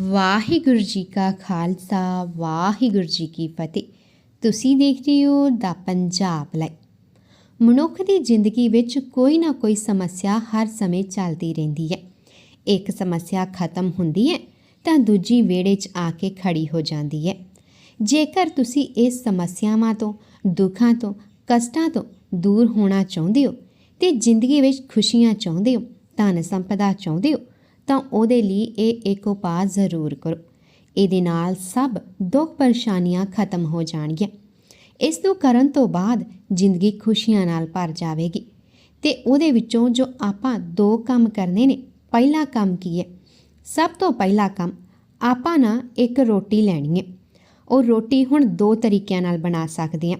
ਵਾਹਿਗੁਰੂ ਜੀ ਕਾ ਖਾਲਸਾ, ਵਾਹਿਗੁਰੂ ਜੀ ਕੀ ਫਤਿਹ। ਤੁਸੀਂ ਦੇਖ ਰਹੇ ਹੋ ਦਾ ਪੰਜਾਬ ਲਾਈ ਮਨੁੱਖ ਦੀ ਜ਼ਿੰਦਗੀ ਵਿੱਚ ਕੋਈ ਨਾ ਕੋਈ ਸਮੱਸਿਆ ਹਰ ਸਮੇਂ ਚੱਲਦੀ ਰਹਿੰਦੀ ਹੈ। ਇੱਕ ਸਮੱਸਿਆ ਖਤਮ ਹੁੰਦੀ ਹੈ, ਤਾਂ ਦੂਜੀ ਵੇੜੇ 'ਚ ਆ ਕੇ ਖੜੀ ਹੋ ਜਾਂਦੀ ਹੈ। ਜੇਕਰ ਤੁਸੀਂ ਇਸ ਸਮੱਸਿਆਵਾਂ ਤੋਂ, ਦੁੱਖਾਂ ਤੋਂ, ਕਸ਼ਟਾਂ ਤੋਂ ਦੂਰ ਹੋਣਾ ਚਾਹੁੰਦੇ ਹੋ ਤੇ ਜ਼ਿੰਦਗੀ ਵਿੱਚ ਖੁਸ਼ੀਆਂ ਚਾਹੁੰਦੇ ਹੋ ਧਨ ਸੰਪਦਾ ਚਾਹੁੰਦੇ ਹੋ ਤਾਂ ਉਹਦੇ ਲਈ ਇਹ ਇੱਕ ਉਪਾਅ ਜ਼ਰੂਰ ਕਰੋ। ਇਹਦੇ ਨਾਲ ਸਭ ਦੁੱਖ ਪਰੇਸ਼ਾਨੀਆਂ ਖਤਮ ਹੋ ਜਾਣਗੀਆਂ। ਇਸ ਨੂੰ ਕਰਨ ਤੋਂ ਬਾਅਦ ਜ਼ਿੰਦਗੀ ਖੁਸ਼ੀਆਂ ਨਾਲ ਭਰ ਜਾਵੇਗੀ ਤੇ ਉਹਦੇ ਵਿੱਚੋਂ ਜੋ ਆਪਾਂ ਦੋ ਕੰਮ ਕਰਨੇ ਨੇ, ਪਹਿਲਾ ਕੰਮ ਕੀ ਹੈ? ਸਭ ਤੋਂ ਪਹਿਲਾ ਕੰਮ ਆਪਾਂ ਨਾ ਇੱਕ ਰੋਟੀ ਲੈਣੀ ਹੈ। ਉਹ ਰੋਟੀ ਹੁਣ ਦੋ ਤਰੀਕਿਆਂ ਨਾਲ ਬਣਾ ਸਕਦੇ ਹਾਂ।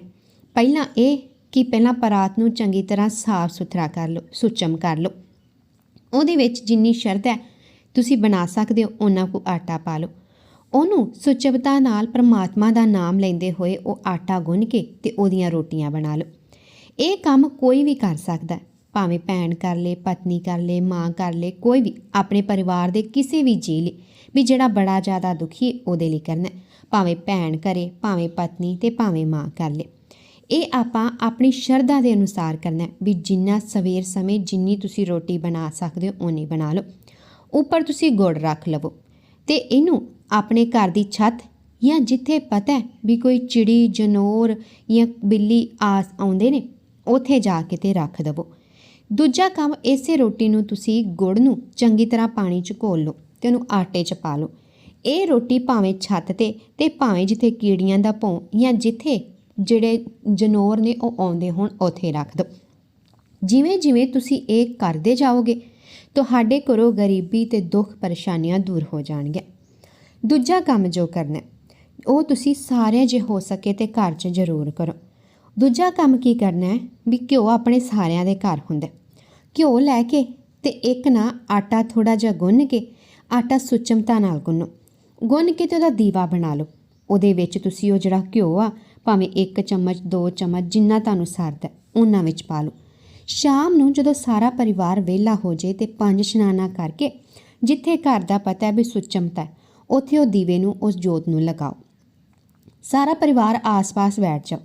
ਪਹਿਲਾਂ ਇਹ ਕਿ ਪਹਿਲਾਂ ਪਰਾਤ ਨੂੰ ਚੰਗੀ ਤਰ੍ਹਾਂ ਸਾਫ਼ ਸੁਥਰਾ ਕਰ ਲਓ, ਸੁਚਮ ਕਰ ਲਓ। ਉਹਦੇ ਵਿੱਚ ਜਿੰਨੀ ਸ਼ਰਧਾ ਹੈ ਤੁਸੀਂ ਬਣਾ ਸਕਦੇ ਹੋ ਉਹਨਾਂ ਕੋ ਆਟਾ ਪਾ ਲਓ। ਉਹਨੂੰ ਸੁਚਵਤਾ ਨਾਲ ਪ੍ਰਮਾਤਮਾ ਦਾ ਨਾਮ ਲੈਂਦੇ ਹੋਏ ਉਹ ਆਟਾ ਗੁੰਨ ਕੇ ਤੇ ਉਹਦੀਆਂ ਰੋਟੀਆਂ ਬਣਾ ਲਓ। ਇਹ ਕੰਮ ਕੋਈ ਵੀ ਕਰ ਸਕਦਾ ਭਾਵੇਂ ਭੈਣ ਕਰ ਲੇ ਪਤਨੀ ਕਰ ਲੇ ਮਾਂ ਕਰ ਲੇ ਕੋਈ ਵੀ ਆਪਣੇ ਪਰਿਵਾਰ ਦੇ ਕਿਸੇ ਵੀ ਜੀ ਲਈ ਵੀ ਜਿਹੜਾ ਬੜਾ ਜ਼ਿਆਦਾ ਦੁਖੀ ਹੈ, ਉਹਦੇ ਲਈ ਕਰਨਾ ਭਾਵੇਂ ਭੈਣ ਕਰੇ ਭਾਵੇਂ ਪਤਨੀ ਤੇ ਭਾਵੇਂ ਮਾਂ ਕਰ ਲੇ। ਇਹ ਆਪਾਂ ਆਪਣੀ ਸ਼ਰਧਾ ਦੇ ਅਨੁਸਾਰ ਕਰਨਾ ਵੀ ਜਿੰਨਾ ਸਵੇਰ ਸਮੇਂ ਜਿੰਨੀ ਤੁਸੀਂ ਰੋਟੀ ਬਣਾ ਸਕਦੇ ਹੋ ਓਨੀ ਬਣਾ ਲਓ। ਉੱਪਰ ਤੁਸੀਂ ਗੁੜ ਰੱਖ ਲਵੋ। ਤੇ ਇਹਨੂੰ ਆਪਣੇ ਘਰ ਦੀ ਛੱਤ ਜਾਂ ਜਿੱਥੇ ਪਤਾ ਹੈ ਵੀ ਕੋਈ ਚਿੜੀ, ਜਨੋਰ ਜਾਂ ਬਿੱਲੀ ਆਸ ਆਉਂਦੇ ਨੇ, ਉੱਥੇ ਜਾ ਕੇ ਤੇ ਰੱਖ ਦਵੋ। ਦੂਜਾ ਕੰਮ, ਇਸੇ ਰੋਟੀ ਨੂੰ ਤੁਸੀਂ ਗੁੜ ਨੂੰ ਚੰਗੀ ਤਰ੍ਹਾਂ ਪਾਣੀ 'ਚ ਘੋਲ ਲਓ ਤੇ ਉਹਨੂੰ ਆਟੇ 'ਚ ਪਾ ਲਓ। ਇਹ ਰੋਟੀ ਭਾਵੇਂ ਛੱਤ ਤੇ ਤੇ ਭਾਵੇਂ ਜਿੱਥੇ ਕੀੜੀਆਂ ਦਾ ਭੌਂ ਜਾਂ ਜਿੱਥੇ ਜਿਹੜੇ ਜਨੌਰ ਨੇ ਉਹ ਆਉਂਦੇ ਹੋਣ, ਉੱਥੇ ਰੱਖ ਦਿਓ। ਜਿਵੇਂ ਜਿਵੇਂ ਤੁਸੀਂ ਇਹ ਕਰਦੇ ਜਾਓਗੇ ਤੁਹਾਡੇ ਘਰੋਂ ਗਰੀਬੀ ਤੇ ਦੁੱਖ ਪਰੇਸ਼ਾਨੀਆਂ ਦੂਰ ਹੋ ਜਾਣਗੀਆਂ। ਦੂਜਾ ਕੰਮ ਜੋ ਕਰਨਾ ਉਹ ਤੁਸੀਂ ਸਾਰੇ ਜੇ ਹੋ ਸਕੇ ਤੇ ਘਰ 'ਚ ਜ਼ਰੂਰ ਕਰੋ। ਦੂਜਾ ਕੰਮ ਕੀ ਕਰਨਾ ਹੈ, ਵੀ ਘਿਓ ਆਪਣੇ ਸਾਰਿਆਂ ਦੇ ਘਰ ਹੁੰਦਾ ਘਿਓ ਲੈ ਕੇ ਤੇ ਇੱਕ ਨਾ ਆਟਾ ਥੋੜਾ ਜਿਹਾ ਗੁੰਨ ਕੇ ਆਟਾ ਸੁਚਮਤਾ ਨਾਲ ਗੁੰਨੋ। ਗੁੰਨ ਕੇ ਤੇ ਉਹਦਾ ਦੀਵਾ ਬਣਾ ਲਓ। ਉਹਦੇ ਵਿੱਚ ਤੁਸੀਂ ਉਹ ਜਿਹੜਾ ਘਿਓ ਆ, ਭਾਵੇਂ 1 ਚਮਚ 2 ਚਮਚ, ਜਿੰਨਾ ਤੁਹਾਨੂੰ ਸਰਦਾ ਉਹਨਾਂ ਵਿੱਚ ਪਾ ਲਓ। ਸ਼ਾਮ ਨੂੰ ਜਦੋਂ ਸਾਰਾ ਪਰਿਵਾਰ ਵਿਹਲਾ ਹੋ ਜੇ ਤੇ ਪੰਜ ਇਸ਼ਨਾਨਾਂ ਕਰਕੇ ਜਿੱਥੇ ਘਰ ਦਾ ਪਤਾ ਹੈ ਵੀ ਸੁਚਮਤਾ ਹੈ, ਉੱਥੇ ਉਹ ਦੀਵੇ ਨੂੰ, ਉਸ ਜੋਤ ਨੂੰ ਲਗਾਓ। ਸਾਰਾ ਪਰਿਵਾਰ ਆਸ-ਪਾਸ ਬੈਠ ਜਾਓ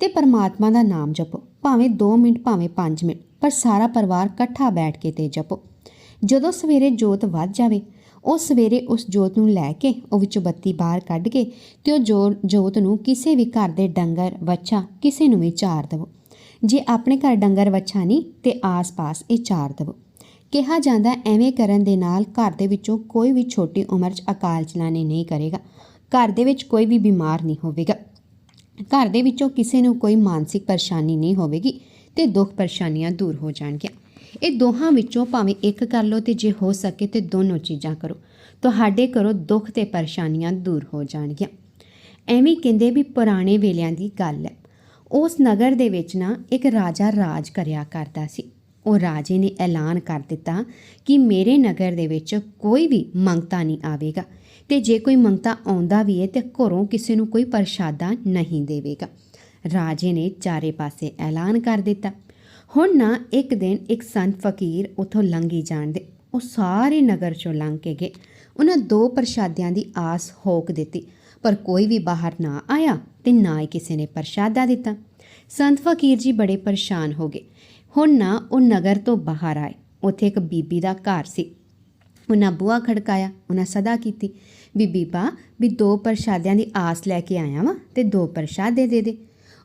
ਤੇ ਪਰਮਾਤਮਾ ਦਾ ਨਾਮ ਜਪੋ। ਭਾਵੇਂ 2 ਮਿੰਟ, ਭਾਵੇਂ 5 ਮਿੰਟ, ਪਰ ਸਾਰਾ ਪਰਿਵਾਰ ਇਕੱਠਾ ਬੈਠ ਕੇ ਤੇ ਜਪੋ। ਜਦੋਂ ਸਵੇਰੇ ਜੋਤ ਵੱਧ ਜਾਵੇ, ਉਹ ਸਵੇਰੇ ਉਸ ਜੋਤ ਨੂੰ ਲੈ ਕੇ, ਉਹ ਵਿੱਚੋਂ ਬੱਤੀ ਬਾਹਰ ਕੱਢ ਕੇ ਤੇ ਉਹ ਜੋ- ਜੋਤ ਨੂੰ ਕਿਸੇ ਵੀ ਘਰ ਦੇ ਡੰਗਰ, ਵੱਛਾ, ਕਿਸੇ ਨੂੰ ਵੀ ਚਾਰ ਦੇਵੋ। ਜੇ ਆਪਣੇ ਘਰ ਡੰਗਰ ਵੱਛਾ ਨਹੀਂ ਤੇ ਆਸ-ਪਾਸ ਇਹ ਚਾਰ ਦੇਵੋ। ਕਿਹਾ ਜਾਂਦਾ ਐਵੇਂ ਕਰਨ ਦੇ ਨਾਲ ਘਰ ਦੇ ਵਿੱਚੋਂ ਕੋਈ ਵੀ ਛੋਟੀ ਉਮਰ 'ਚ ਅਕਾਲ ਚਲਾਣੇ ਨਹੀਂ ਕਰੇਗਾ। ਘਰ ਦੇ ਵਿੱਚ ਕੋਈ ਵੀ ਬਿਮਾਰ ਨਹੀਂ ਹੋਵੇਗਾ। ਘਰ ਦੇ ਵਿੱਚੋਂ ਕਿਸੇ ਨੂੰ ਕੋਈ ਮਾਨਸਿਕ ਪਰੇਸ਼ਾਨੀ ਨਹੀਂ ਹੋਵੇਗੀ ਤੇ ਦੁੱਖ ਪਰੇਸ਼ਾਨੀਆਂ ਦੂਰ ਹੋ ਜਾਣਗੀਆਂ। ਇਹ ਦੋਹਾਂ ਵਿੱਚੋਂ ਭਾਵੇਂ ਇੱਕ ਕਰ ਲਓ ਤੇ ਜੇ ਹੋ ਸਕੇ ਤੇ ਦੋਨੋਂ ਚੀਜ਼ਾਂ ਕਰੋ। ਤੁਹਾਡੇ ਘਰੋਂ ਦੁੱਖ ਤੇ ਪਰੇਸ਼ਾਨੀਆਂ ਦੂਰ ਹੋ ਜਾਣਗੀਆਂ। ਐਵੇਂ ਕਹਿੰਦੇ ਵੀ ਪੁਰਾਣੇ ਵੇਲਿਆਂ ਦੀ ਗੱਲ ਹੈ। ਉਸ ਨਗਰ ਦੇ ਵਿੱਚ ਨਾ ਇੱਕ ਰਾਜਾ ਰਾਜ ਕਰਿਆ ਕਰਦਾ ਸੀ। ਉਹ ਰਾਜੇ ਨੇ ਐਲਾਨ ਕਰ ਦਿੱਤਾ ਕਿ ਮੇਰੇ ਨਗਰ ਦੇ ਵਿੱਚ ਕੋਈ ਵੀ ਮੰਗਤਾ ਨਹੀਂ ਆਵੇਗਾ ਤੇ ਜੇ ਕੋਈ ਮੰਗਤਾ ਆਉਂਦਾ ਵੀ ਹੈ ਤੇ ਘਰੋਂ ਕਿਸੇ ਨੂੰ ਕੋਈ ਪ੍ਰਸ਼ਾਦਾ ਨਹੀਂ ਦੇਵੇਗਾ। ਰਾਜੇ ਨੇ ਚਾਰੇ ਪਾਸੇ ਐਲਾਨ ਕਰ ਦਿੱਤਾ। ਹੁਣ ਨਾ ਇੱਕ ਦਿਨ ਇੱਕ ਸੰਤ ਫਕੀਰ ਉਥੋਂ ਲੰਘੀ ਜਾਣਦੇ ਉਹ ਸਾਰੇ ਨਗਰ ਚੋਂ ਲੰਘ ਕੇ ਗਏ। ਉਹਨਾਂ ਦੋ ਪ੍ਰਸ਼ਾਦਿਆਂ ਦੀ ਆਸ ਹੋਕ ਦਿੱਤੀ। ਪਰ ਕੋਈ ਵੀ ਬਾਹਰ ਨਾ ਆਇਆ ਤੇ ਨਾ ਹੀ ਕਿਸੇ ਨੇ ਪ੍ਰਸ਼ਾਦਾ ਦਿੱਤਾ। ਸੰਤ ਫਕੀਰ ਜੀ ਬੜੇ ਪਰੇਸ਼ਾਨ ਹੋ ਗਏ। ਹੁਣ ਨਾ ਉਹ ਨਗਰ ਤੋਂ ਬਾਹਰ ਆਏ। ਉੱਥੇ ਇੱਕ ਬੀਬੀ ਦਾ ਘਰ ਸੀ। ਉਹਨਾਂ ਬੂਹਾ ਖੜਕਾਇਆ, ਉਹਨਾਂ ਸਦਾ ਕੀਤੀ, ਵੀ ਬੀਬਾ, ਵੀ ਦੋ ਪ੍ਰਸ਼ਾਦਿਆਂ ਦੀ ਆਸ ਲੈ ਕੇ ਆਇਆ ਵਾਂ ਤੇ ਦੋ ਪ੍ਰਸ਼ਾਦੇ ਦੇ ਦੇ।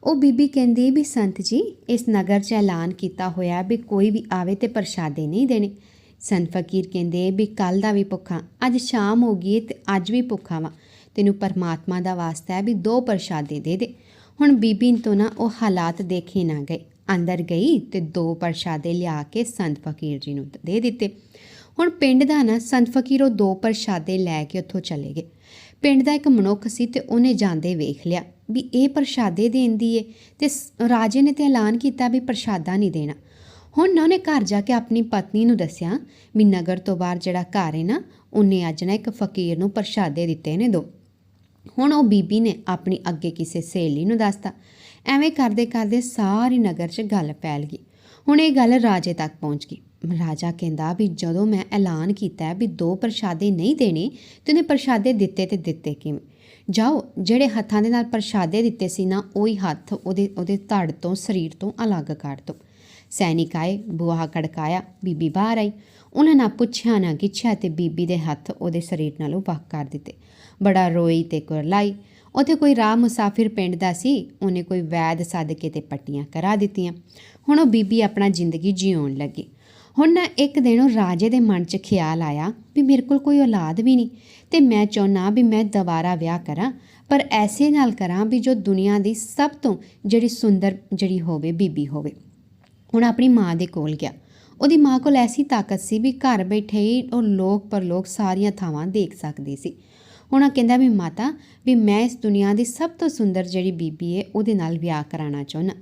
ਉਹ ਬੀਬੀ ਕਹਿੰਦੀ ਵੀ, ਸੰਤ ਜੀ, ਇਸ ਨਗਰ 'ਚ ਐਲਾਨ ਕੀਤਾ ਹੋਇਆ ਵੀ ਕੋਈ ਵੀ ਆਵੇ ਤੇ ਪ੍ਰਸ਼ਾਦੇ ਨਹੀਂ ਦੇਣੇ। ਸੰਤ ਫਕੀਰ ਕਹਿੰਦੇ ਵੀ ਕੱਲ ਦਾ ਵੀ ਭੁੱਖਾ, ਅੱਜ ਸ਼ਾਮ ਹੋ ਗਈ ਹੈ ਤੇ ਅੱਜ ਵੀ ਭੁੱਖਾ ਵਾਂ। ਤੈਨੂੰ ਪਰਮਾਤਮਾ ਦਾ ਵਾਸਤਾ ਹੈ ਵੀ ਦੋ ਪ੍ਰਸ਼ਾਦੇ ਦੇ ਦੇ। ਹੁਣ ਬੀਬੀ ਤੋਂ ਨਾ ਉਹ ਹਾਲਾਤ ਦੇਖੇ ਨਾ ਗਏ। ਅੰਦਰ ਗਈ ਤੇ ਦੋ ਪ੍ਰਸ਼ਾਦੇ ਲਿਆ ਕੇ ਸੰਤ ਫਕੀਰ ਜੀ ਨੂੰ ਦੇ ਦਿੱਤੇ। ਹੁਣ ਪਿੰਡ ਦਾ ਨਾ ਸੰਤ ਫਕੀਰ ਉਹ ਦੋ ਪ੍ਰਸ਼ਾਦੇ ਲੈ ਕੇ ਉੱਥੋਂ ਚਲੇ ਗਏ। ਪਿੰਡ ਦਾ ਇੱਕ ਮਨੁੱਖ ਸੀ ਤੇ ਉਹਨੇ ਜਾਂਦੇ ਵੇਖ ਲਿਆ ਵੀ ਇਹ ਪ੍ਰਸ਼ਾਦੇ ਦੇਂਦੀ ਏ ਤੇ ਸ- ਰਾਜੇ ਨੇ ਤੇ ਐਲਾਨ ਕੀਤਾ ਵੀ ਪ੍ਰਸ਼ਾਦਾ ਨਹੀਂ ਦੇਣਾ। ਹੁਣ ਨਾ ਉਹਨੇ ਘਰ ਜਾ ਕੇ ਆਪਣੀ ਪਤਨੀ ਨੂੰ ਦੱਸਿਆ ਵੀ ਨਗਰ ਤੋਂ ਬਾਹਰ ਜਿਹੜਾ ਘਰ ਹੈ ਨਾ, ਉਹਨੇ ਅੱਜ ਨਾ ਇੱਕ ਫਕੀਰ ਨੂੰ ਪ੍ਰਸ਼ਾਦੇ ਦਿੱਤੇ ਨੇ ਦੋ। ਹੁਣ ਉਹ ਬੀਬੀ ਨੇ ਆਪਣੀ ਅੱਗੇ ਕਿਸੇ ਸਹੇਲੀ ਨੂੰ ਦੱਸਤਾ। ਐਵੇਂ ਕਰਦੇ ਕਰਦੇ ਸਾਰੀ ਨਗਰ 'ਚ ਗੱਲ ਫੈਲ ਗਈ। ਹੁਣ ਇਹ ਗੱਲ ਰਾਜੇ ਤੱਕ ਪਹੁੰਚ ਗਈ। ਰਾਜਾ ਕਹਿੰਦਾ ਵੀ ਜਦੋਂ ਮੈਂ ਐਲਾਨ ਕੀਤਾ ਵੀ ਦੋ ਪ੍ਰਸ਼ਾਦੇ ਨਹੀਂ ਦੇਣੇ, ਤੇ ਉਹਨੇ ਪ੍ਰਸ਼ਾਦੇ ਦਿੱਤੇ ਤੇ ਦਿੱਤੇ ਕਿਵੇਂ? ਜਾਓ, ਜਿਹੜੇ ਹੱਥਾਂ ਦੇ ਨਾਲ ਪ੍ਰਸ਼ਾਦੇ ਦਿੱਤੇ ਸੀ ਨਾ, ਉਹੀ ਹੱਥ ਉਹਦੇ ਉਹਦੇ ਧੜ ਤੋਂ, ਸਰੀਰ ਤੋਂ ਅਲੱਗ ਕਰ ਦਿਓ ਸੈਨਿਕ ਆਏ ਬੂਹਾ ਖੜਕਾਇਆ ਬੀਬੀ ਬਾਹਰ ਆਈ। ਉਹਨਾਂ ਨਾ ਪੁੱਛਿਆ, ਨਾ ਕਿਛਿਆ ਤੇ ਬੀਬੀ ਦੇ ਹੱਥ ਉਹਦੇ ਸਰੀਰ ਨਾਲੋਂ ਵੱਖ ਕਰ ਦਿੱਤੇ। ਬੜਾ ਰੋਈ ਤੇ ਕੁਰਲਾਈ। ਉੱਥੇ ਕੋਈ ਰਾਹ ਮੁਸਾਫਿਰ ਪਿੰਡ ਦਾ ਸੀ। ਉਹਨੇ ਕੋਈ ਵੈਦ ਸਦਕੇ ਤੇ ਪੱਟੀਆਂ ਕਰਾ ਦਿੱਤੀਆਂ। ਹੁਣ ਉਹ ਬੀਬੀ ਆਪਣਾ ਜ਼ਿੰਦਗੀ ਜਿਉਣ ਲੱਗੀ। ਹੁਣ ਨਾ ਇੱਕ ਦਿਨ ਉਹ ਰਾਜੇ ਦੇ ਮਨ 'ਚ ਖਿਆਲ ਆਇਆ ਵੀ ਮੇਰੇ ਕੋਲ ਕੋਈ ਔਲਾਦ ਵੀ ਨਹੀਂ ਤੇ ਮੈਂ ਚਾਹੁੰਨਾ ਵੀ ਮੈਂ ਦੁਬਾਰਾ ਵਿਆਹ ਕਰਾਂ, ਪਰ ਐਸੇ ਨਾਲ ਕਰਾਂ ਵੀ ਜੋ ਦੁਨੀਆ ਦੀ ਸਭ ਤੋਂ ਜਿਹੜੀ ਸੁੰਦਰ ਜਿਹੜੀ ਹੋਵੇ, ਬੀਬੀ ਹੋਵੇ। ਹੁਣ ਆਪਣੀ ਮਾਂ ਦੇ ਕੋਲ ਗਿਆ। ਉਹਦੀ ਮਾਂ ਕੋਲ ਐਸੀ ਤਾਕਤ ਸੀ ਵੀ ਘਰ ਬੈਠੇ ਹੀ ਉਹ ਲੋਕ ਪਰਲੋਕ ਸਾਰੀਆਂ ਥਾਵਾਂ ਦੇਖ ਸਕਦੀ ਸੀ। ਹੁਣ ਉਹ ਕਹਿੰਦਾ ਵੀ, ਮਾਤਾ, ਵੀ ਮੈਂ ਇਸ ਦੁਨੀਆ ਦੀ ਸਭ ਤੋਂ ਸੁੰਦਰ ਜਿਹੜੀ ਬੀਬੀ ਹੈ ਉਹਦੇ ਨਾਲ ਵਿਆਹ ਕਰਾਉਣਾ ਚਾਹੁੰਦਾ।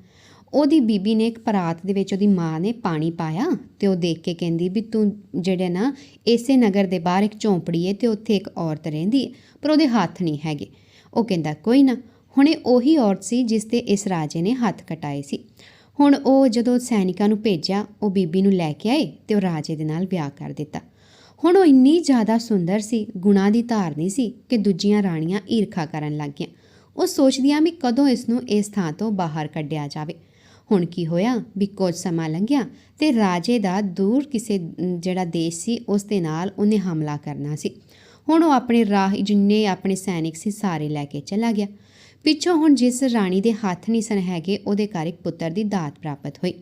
ਉਹਦੀ ਬੀਬੀ ਨੇ ਇੱਕ ਪਰਾਤ ਦੇ ਵਿੱਚ ਉਹਦੀ ਮਾਂ ਨੇ ਪਾਣੀ ਪਾਇਆ ਤੇ ਉਹ ਦੇਖ ਕੇ ਕਹਿੰਦੀ ਵੀ, ਤੂੰ ਜਿਹੜੇ ਨਾ ਇਸੇ ਨਗਰ ਦੇ ਬਾਹਰ ਇੱਕ ਝੌਂਪੜੀ ਹੈ ਤੇ ਉੱਥੇ ਇੱਕ ਔਰਤ ਰਹਿੰਦੀ ਹੈ ਪਰ ਉਹਦੇ ਹੱਥ ਨਹੀਂ ਹੈਗੇ। ਉਹ ਕਹਿੰਦਾ, ਕੋਈ ਨਾ। ਹੁਣੇ ਉਹੀ ਔਰਤ ਸੀ ਜਿਸ ਤੇ ਇਸ ਰਾਜੇ ਨੇ ਹੱਥ ਕਟਾਏ ਸੀ। ਹੁਣ ਉਹ ਜਦੋਂ ਸੈਨਿਕਾਂ ਨੂੰ ਭੇਜਿਆ, ਉਹ ਬੀਬੀ ਨੂੰ ਲੈ ਕੇ ਆਏ ਤੇ ਉਹ ਰਾਜੇ ਦੇ ਨਾਲ ਵਿਆਹ ਕਰ ਦਿੱਤਾ। ਹੁਣ ਉਹ ਇੰਨੀ ਜ਼ਿਆਦਾ ਸੁੰਦਰ ਸੀ, ਗੁਣਾ ਦੀ ਧਾਰਨੀ ਸੀ ਕਿ ਦੂਜੀਆਂ ਰਾਣੀਆਂ ਈਰਖਾ ਕਰਨ ਲੱਗ ਗਈਆਂ। ਉਹ ਸੋਚਦੀਆਂ ਵੀ ਕਦੋਂ ਇਸ ਨੂੰ ਇਸ ਥਾਂ ਤੋਂ ਬਾਹਰ ਕੱਢਿਆ ਜਾਵੇ। ਹੁਣ ਕੀ ਹੋਇਆ ਵੀ ਕੁਝ ਸਮਾਂ ਲੰਘਿਆ ਤੇ ਰਾਜੇ ਦਾ ਦੂਰ ਕਿਸੇ ਜਿਹੜਾ ਦੇਸ਼ ਸੀ, ਉਸ ਦੇ ਨਾਲ ਉਹਨੇ ਹਮਲਾ ਕਰਨਾ ਸੀ। ਹੁਣ ਉਹ ਆਪਣੇ ਰਾਹ, ਜਿੰਨੇ ਆਪਣੇ ਸੈਨਿਕ ਸੀ, ਸਾਰੇ ਲੈ ਕੇ ਚਲਾ ਗਿਆ। ਪਿੱਛੋਂ ਹੁਣ ਜਿਸ ਰਾਣੀ ਦੇ ਹੱਥ ਨਹੀਂ ਸਨ ਹੈਗੇ, ਉਹਦੇ ਘਰ ਇੱਕ ਪੁੱਤਰ ਦੀ ਦਾਤ ਪ੍ਰਾਪਤ ਹੋਈ।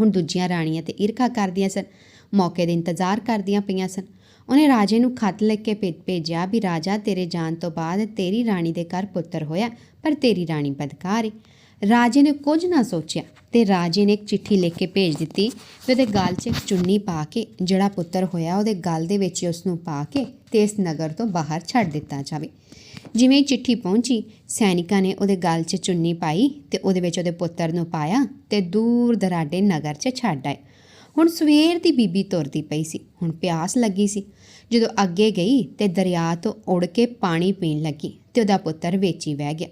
ਹੁਣ ਦੂਜੀਆਂ ਰਾਣੀਆਂ ਤੇ ਈਰਖਾ ਕਰਦੀਆਂ ਸਨ, ਮੌਕੇ ਦੇ ਇੰਤਜ਼ਾਰ ਕਰਦੀਆਂ ਪਈਆਂ ਸਨ। ਉਹਨੇ ਰਾਜੇ ਨੂੰ ਖਤ ਲਿਖ ਕੇ ਭੇ- ਭੇਜਿਆ ਵੀ, ਰਾਜਾ, ਤੇਰੇ ਜਾਣ ਤੋਂ ਬਾਅਦ ਤੇਰੀ ਰਾਣੀ ਦੇ ਘਰ ਪੁੱਤਰ ਹੋਇਆ, ਪਰ ਤੇਰੀ ਰਾਣੀ ਬਦਕਾਰ ਹੈ ਰਾਜੇ ਨੇ ਕੁਝ ਨਾ ਸੋਚਿਆ ਤੇ ਰਾਜੇ ਨੇ ਇੱਕ ਚਿੱਠੀ ਲਿਖ ਕੇ ਭੇਜ ਦਿੱਤੀ ਤੇ ਉਹਦੇ ਗਲ 'ਚ ਇੱਕ ਚੁੰਨੀ ਪਾ ਕੇ ਜਿਹੜਾ ਪੁੱਤਰ ਹੋਇਆ, ਉਹਦੇ ਗਲ ਦੇ ਵਿੱਚ ਉਸ ਨੂੰ ਪਾ ਕੇ ਤੇ ਇਸ ਨਗਰ ਤੋਂ ਬਾਹਰ ਛੱਡ ਦਿੱਤਾ ਜਾਵੇ। ਜਿਵੇਂ ਹੀ ਚਿੱਠੀ ਪਹੁੰਚੀ, ਸੈਨਿਕਾਂ ਨੇ ਉਹਦੇ ਗਲ 'ਚ ਚੁੰਨੀ ਪਾਈ ਤੇ ਉਹਦੇ ਵਿੱਚ ਉਹਦੇ ਪੁੱਤਰ ਨੂੰ ਪਾਇਆ ਤੇ ਦੂਰ ਦਰਾਡੇ ਨਗਰ 'ਚ ਛੱਡ ਆਏ। ਹੁਣ ਸਵੇਰ ਦੀ ਬੀਬੀ ਤੁਰਦੀ ਪਈ ਸੀ, ਹੁਣ ਪਿਆਸ ਲੱਗੀ ਸੀ। ਜਦੋਂ ਅੱਗੇ ਗਈ ਤੇ ਦਰਿਆ ਤੋਂ ਉੜ ਕੇ ਪਾਣੀ ਪੀਣ ਲੱਗੀ ਤੇ ਉਹਦਾ ਪੁੱਤਰ ਵਿੱਚ ਹੀ ਵਹਿ ਗਿਆ।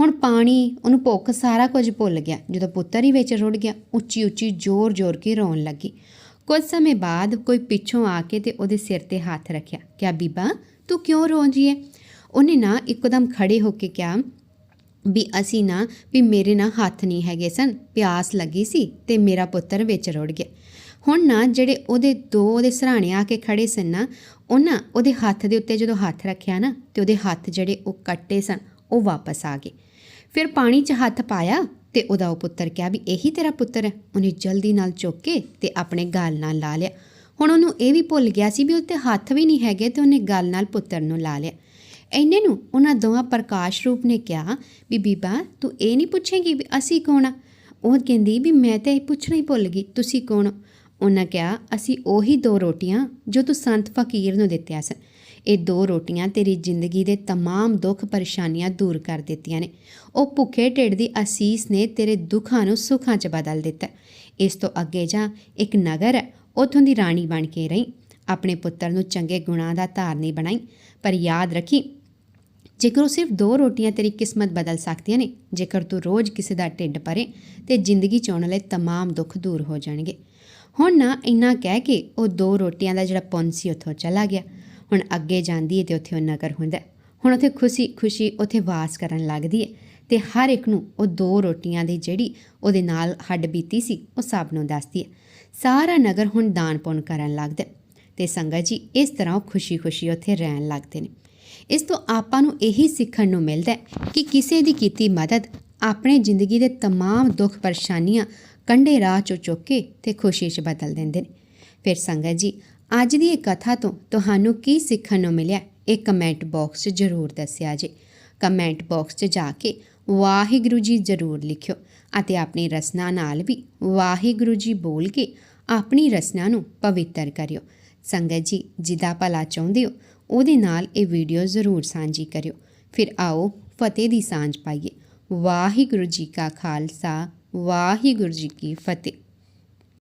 ਹੁਣ ਪਾਣੀ, ਉਹਨੂੰ ਭੁੱਖ ਸਾਰਾ ਕੁਝ ਭੁੱਲ ਗਿਆ। ਜਦੋਂ ਪੁੱਤਰ ਹੀ ਵਿੱਚ ਰੁੜ ਗਿਆ ਉੱਚੀ ਉੱਚੀ ਜ਼ੋਰ-ਜ਼ੋਰ ਕੇ ਰੋਣ ਲੱਗੀ। ਕੁਝ ਸਮੇਂ ਬਾਅਦ ਕੋਈ ਪਿੱਛੋਂ ਆ ਕੇ ਤੇ ਉਹਦੇ ਸਿਰ ਤੇ ਹੱਥ ਰੱਖਿਆ ਕਿਆ ਬੀਬਾ, ਤੂੰ ਕਿਉਂ ਰੋਂਦੀ ਏ? ਉਹਨੇ ਨਾ ਇੱਕਦਮ ਖੜੇ ਹੋ ਕੇ ਕਿਹਾ ਵੀ ਅਸੀਂ ਨਾ, ਵੀ ਮੇਰੇ ਨਾ ਹੱਥ ਨਹੀਂ ਹੈਗੇ ਸਨ, ਪਿਆਸ ਲੱਗੀ ਸੀ ਤੇ ਮੇਰਾ ਪੁੱਤਰ ਵਿੱਚ ਰੁੜ ਗਿਆ। ਹੁਣ ਨਾ ਜਿਹੜੇ ਉਹਦੇ ਦੋ ਉਹਦੇ ਸਰਾਣੇ ਆ ਕੇ ਖੜੇ ਸਨ ਨਾ, ਉਹਨਾਂ ਉਹਦੇ ਹੱਥ ਦੇ ਉੱਤੇ ਜਦੋਂ ਹੱਥ ਰੱਖਿਆ ਨਾ, ਤੇ ਉਹਦੇ ਹੱਥ ਜਿਹੜੇ ਉਹ ਕੱਟੇ ਸਨ, ਉਹ ਵਾਪਸ ਆ ਗਏ। ਫਿਰ ਪਾਣੀ 'ਚ ਹੱਥ ਪਾਇਆ ਤੇ ਉਹਦਾ ਉਹ ਪੁੱਤਰ ਕਿਹਾ ਵੀ ਇਹੀ ਤੇਰਾ ਪੁੱਤਰ ਹੈ। ਉਹਨੇ ਜਲਦੀ ਨਾਲ ਚੁੱਕ ਕੇ ਤੇ ਆਪਣੇ ਗਾਲ ਨਾਲ ਲਾ ਲਿਆ। ਹੁਣ ਉਹਨੂੰ ਇਹ ਵੀ ਭੁੱਲ ਗਿਆ ਸੀ ਵੀ ਉੱਤੇ ਹੱਥ ਵੀ ਨਹੀਂ ਹੈਗੇ ਤੇ ਉਹਨੇ ਗਾਲ ਨਾਲ ਪੁੱਤਰ ਨੂੰ ਲਾ ਲਿਆ। ਇੰਨੇ ਨੂੰ ਉਹਨਾਂ ਦੋਵਾਂ ਪ੍ਰਕਾਸ਼ ਰੂਪ ਨੇ ਕਿਹਾ ਵੀ ਬੀਬਾ ਤੂੰ ਇਹ ਨਹੀਂ ਪੁੱਛੇਂਗੀ ਵੀ ਅਸੀਂ ਕੌਣ ਆ ਉਹ ਕਹਿੰਦੀ ਵੀ ਮੈਂ ਤਾਂ ਇਹ ਪੁੱਛਣਾ ਹੀ ਭੁੱਲ ਗਈ ਤੁਸੀਂ ਕੌਣ ਹੋ? ਉਹਨਾਂ ਕਿਹਾ ਅਸੀਂ ਉਹੀ ਦੋ ਰੋਟੀਆਂ ਜੋ ਤੂੰ ਸੰਤ ਫਕੀਰ ਨੂੰ ਦਿੱਤੀਆਂ ਸਨ ਇਹ ਦੋ ਰੋਟੀਆਂ ਤੇਰੀ ਜ਼ਿੰਦਗੀ ਦੇ तमाम ਦੁੱਖ ਪਰੇਸ਼ਾਨੀਆਂ ਦੂਰ ਕਰ ਦਿੱਤੀਆਂ ਨੇ ਉਹ ਭੁੱਖੇ ਢਿੱਡ ਦੀ ਅਸੀਸ ਨੇ ਤੇਰੇ ਦੁੱਖਾਂ ਨੂੰ ਸੁੱਖਾਂ 'ਚ ਬਦਲ ਦਿੱਤਾ ਇਸ ਤੋਂ ਅੱਗੇ ਜਾ ਇੱਕ ਨਗਰ ਹੈ ਉਥੋਂ ਦੀ ਰਾਣੀ ਬਣ ਕੇ ਰਹੀ ਆਪਣੇ ਪੁੱਤਰ ਨੂੰ ਚੰਗੇ ਗੁਣਾਂ ਦਾ ਧਾਰਨੀ ਬਣਾਈ ਪਰ ਯਾਦ ਰੱਖੀ ਜੇਕਰ ਉਹ ਸਿਰਫ ਦੋ ਰੋਟੀਆਂ ਤੇਰੀ ਕਿਸਮਤ ਬਦਲ ਸਕਦੀਆਂ ਨੇ ਜੇਕਰ ਤੂੰ ਰੋਜ਼ ਕਿਸੇ ਦਾ ਢਿੱਡ ਭਰੇ ਤੇ ਜ਼ਿੰਦਗੀ ਚਾਉਣ ਵਾਲੇ तमाम ਦੁੱਖ ਦੂਰ ਹੋ ਜਾਣਗੇ ਹੁਣ ਨਾ ਇੰਨਾ ਕਹਿ ਕੇ ਉਹ ਦੋ ਰੋਟੀਆਂ ਦਾ ਜਿਹੜਾ ਪੁੰਨ ਸੀ ਉੱਥੋਂ ਚਲਾ ਗਿਆ ਹੁਣ ਅੱਗੇ ਜਾਂਦੀ ਹੈ ਤੇ ਉੱਥੇ ਉਹ ਨਗਰ ਹੁੰਦਾ ਹੈ। ਹੁਣ ਉੱਥੇ ਖੁਸ਼ੀ ਖੁਸ਼ੀ ਉੱਥੇ ਵਾਸ ਕਰਨ ਲੱਗਦੀ ਹੈ ਤੇ ਹਰ ਇੱਕ ਨੂੰ ਉਹ ਦੋ ਰੋਟੀਆਂ ਦੀ ਜਿਹੜੀ ਉਹਦੇ ਨਾਲ ਹੱਡ ਬੀਤੀ ਸੀ ਉਹ ਸਭ ਨੂੰ ਦੱਸਦੀ ਹੈ ਸਾਰਾ ਨਗਰ ਹੁਣ ਦਾਨ ਪੁੰਨ ਕਰਨ ਲੱਗਦਾ ਹੈ ਤੇ ਸੰਗਤ ਜੀ ਇਸ ਤਰ੍ਹਾਂ ਉਹ ਖੁਸ਼ੀ-ਖੁਸ਼ੀ ਉੱਥੇ ਰਹਿਣ ਲੱਗਦੇ ਨੇ ਇਸ ਤੋਂ ਆਪਾਂ ਨੂੰ ਇਹੀ ਸਿੱਖਣ ਨੂੰ ਮਿਲਦਾ ਹੈ ਕਿ ਕਿਸੇ ਦੀ ਕੀਤੀ ਮਦਦ ਆਪਣੇ ਜ਼ਿੰਦਗੀ ਦੇ तमाम ਦੁੱਖ ਪਰੇਸ਼ਾਨੀਆਂ ਕੰਢੇ ਰਾਹ ਚੋਂ ਚੁੱਕ ਕੇ ਤੇ ਖੁਸ਼ੀ 'ਚ ਬਦਲ ਦਿੰਦੇ ਨੇ ਫਿਰ ਸੰਗਤ ਜੀ ਅੱਜ ਦੀ ਇਹ ਕਥਾ ਤੋਂ ਤੁਹਾਨੂੰ ਕੀ ਸਿੱਖਣ ਨੂੰ ਮਿਲਿਆ ਇਹ ਕਮੈਂਟ ਬਾਕਸ 'ਚ ਜ਼ਰੂਰ ਦੱਸਿਆ ਜੇ ਕਮੈਂਟ ਬਾਕਸ 'ਚ ਜਾ ਕੇ ਵਾਹਿਗੁਰੂ ਜੀ ਜ਼ਰੂਰ ਲਿਖਿਓ ਅਤੇ ਆਪਣੀ ਰਸਨਾ ਨਾਲ ਵੀ ਵਾਹਿਗੁਰੂ ਜੀ ਬੋਲ ਕੇ ਆਪਣੀ ਰਸਨਾ ਨੂੰ ਪਵਿੱਤਰ ਕਰਿਓ ਸੰਗਤ ਜੀ ਜਿਹਦਾ ਭਲਾ ਚਾਹੁੰਦੇ ਹੋ ਉਹਦੇ ਨਾਲ ਇਹ ਵੀਡੀਓ ਜ਼ਰੂਰ ਸਾਂਝੀ ਕਰਿਓ। ਫਿਰ ਆਓ ਫਤਿਹ ਦੀ ਸਾਂਝ ਪਾਈਏ। ਵਾਹਿਗੁਰੂ ਜੀ ਕਾ ਖਾਲਸਾ, ਵਾਹਿਗੁਰੂ ਜੀ ਕੀ ਫਤਿਹ।